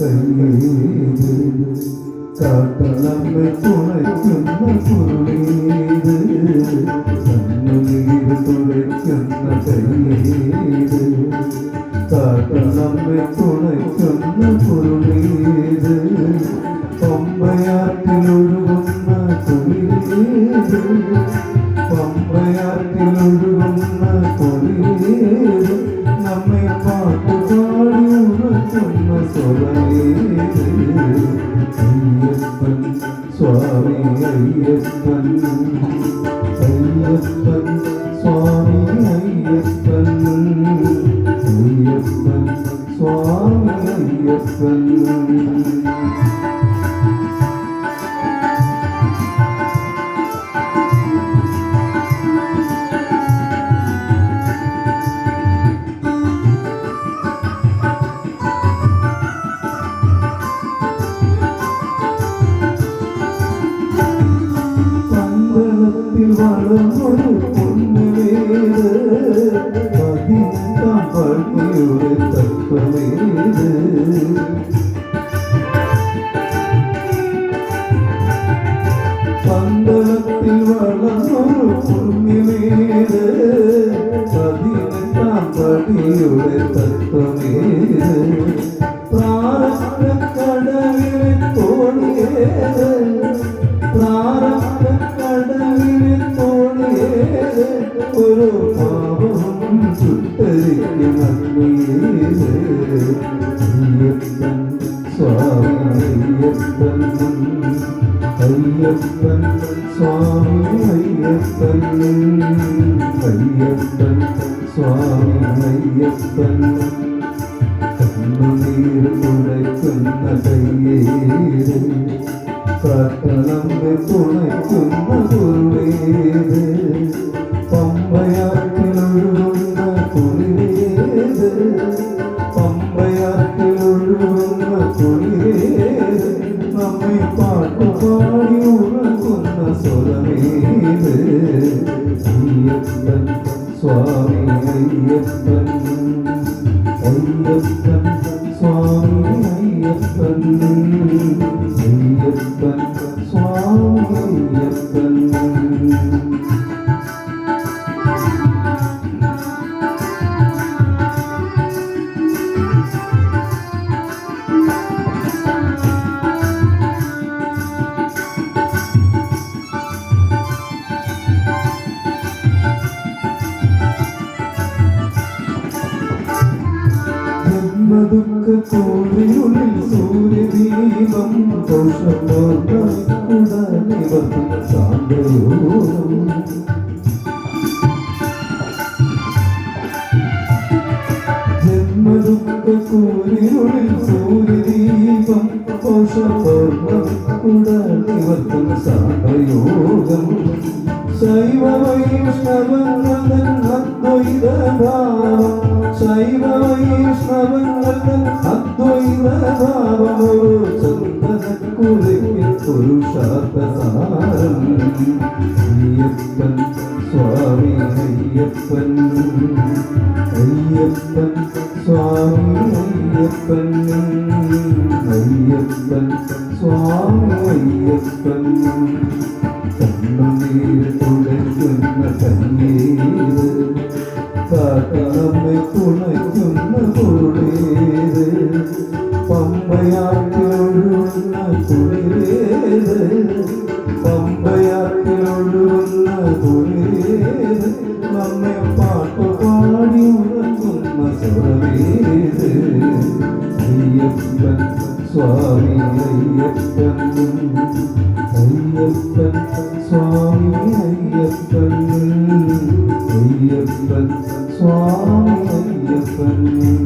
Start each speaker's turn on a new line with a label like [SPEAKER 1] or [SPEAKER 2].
[SPEAKER 1] തന്നീത് കാട്ടളമ്മ തുളയ്ക്കുന്ന പുറമേത് സമ്മതിയിൽ തുളയ്ക്കുന്ന കയ്യേത് കാട്ടളമ്മ തുളയ്ക്കുന്ന പുറമേത് പമ്പയാറ്റിലൊഴുകുന്ന തുളിയേത് പമ്പയാറ്റിലൊഴുകുന്ന തുളിയേത് അയ്യപ്പൻ അയ്യപ്പൻ സ്വാമി അയ്യപ്പൻ അയ്യപ്പൻ സ്വാമി അയ്യപ്പൻ. വളർന്നൊരു പൊന്നുവേത് പതിനെട്ടാം പള്ളിയുടെ തത്വമേത് ഒരു പാപം ചുട്ടരിക്കും അയ്യപ്പൻ സ്വാമി അയ്യപ്പൻ അയ്യപ്പൻ സ്വാമി അയ്യപ്പൻ അയ്യപ്പൻ സ്വാമി അയ്യപ്പൻ കണ്ണുനീര് തുടയ്ക്കുന്ന കയ്യേത് കാട്ടനമ്പെ തുണയ്ക്കുന്ന അയ്യപ്പൻ സ്വാമി അയ്യപ്പൻ. അയ്യപ്പൻ സ്വാമി അയ്യപ്പൻ. കോഴിയുള്ളിൽ സൂര്യദീപം ദോഷമോർമ്മ സാന്തയോകം ജന്മദുഃഖ കോഴിയുള്ളിൽ സൂര്യദീപം ദോഷമോർമ്മ നിവർത്തം സാന്തയോഗം ശൈവ വൈഷ്ണവങ്ങൾ ശൈവ വൈഷ്ണവങ്ങൾ അദ്വൈതഭാവമൊരു ചന്ദനക്കുലയ്ക്ക് പുരുഷാർത്ഥസാരം അയ്യപ്പൻ സ്വാമി അയ്യപ്പൻ അയ്യപ്പൻ സ്വാമി അയ്യപ്പൻ അയ്യപ്പൻ സ്വാമി അയ്യപ്പൻ കണ്ണുനീര് തുടയ്ക്കുന്ന കണ്ണീര് കാട്ടമ്മെ തുണയ്ക്കുന്ന പൊരുളേത് പമ്പയാറ്റിലൊഴുകുന്ന കുളിരേത് പമ്പയാറ്റിലൊഴുകുന്ന കുളിരേത് നമ്മെ സ്വരമേത് അയ്യപ്പൻ സ്വാമി അയ്യപ്പൻ അയ്യപ്പൻ സ്വാമി അയ്യപ്പൻ അയ്യപ്പൻ സ്വാമി അയ്യപ്പൻ.